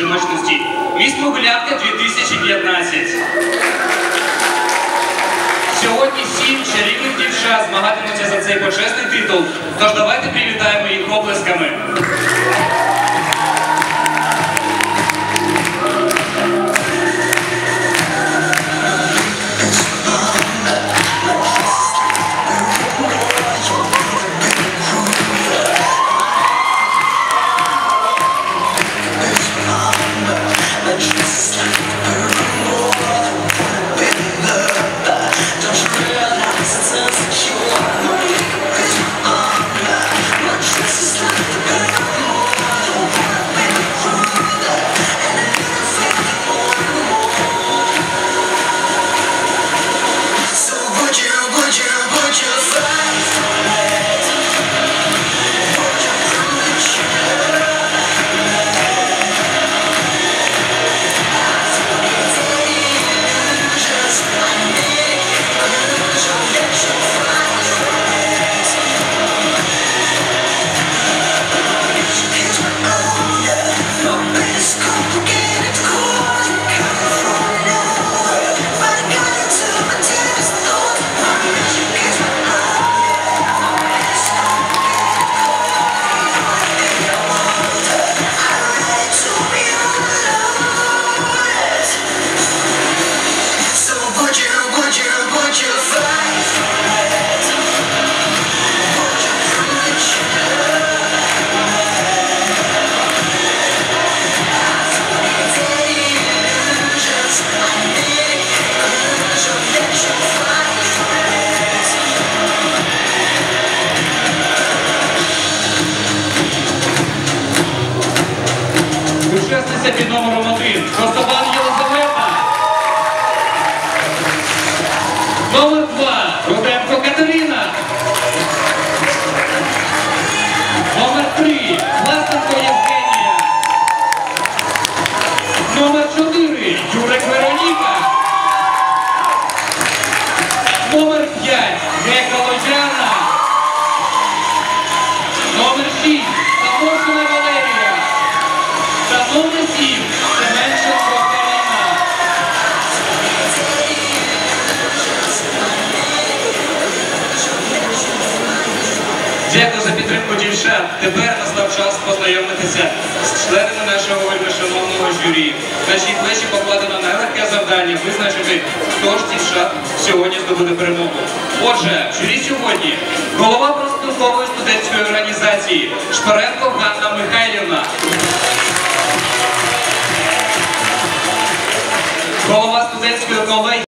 жіночності. Міст Могилянка 2015. Сьогодні сім чарівних дівчат змагатимуться за цей почесний титул. Тож давайте привітаємо їх Учасниця під номером один. Костован Єлизавета. Номер два. Руденко Катерина. Дякую за підтримку дівчат. Тепер настав час познайомитися з членами нашого вельмишановного журі. Наші плечі покладено нелегке завдання визначити, хто ж дівчат сьогодні здобуде перемогу. Отже, журі сьогодні голова профспілкової студентської організації Шпаренко Ганна Михайлівна.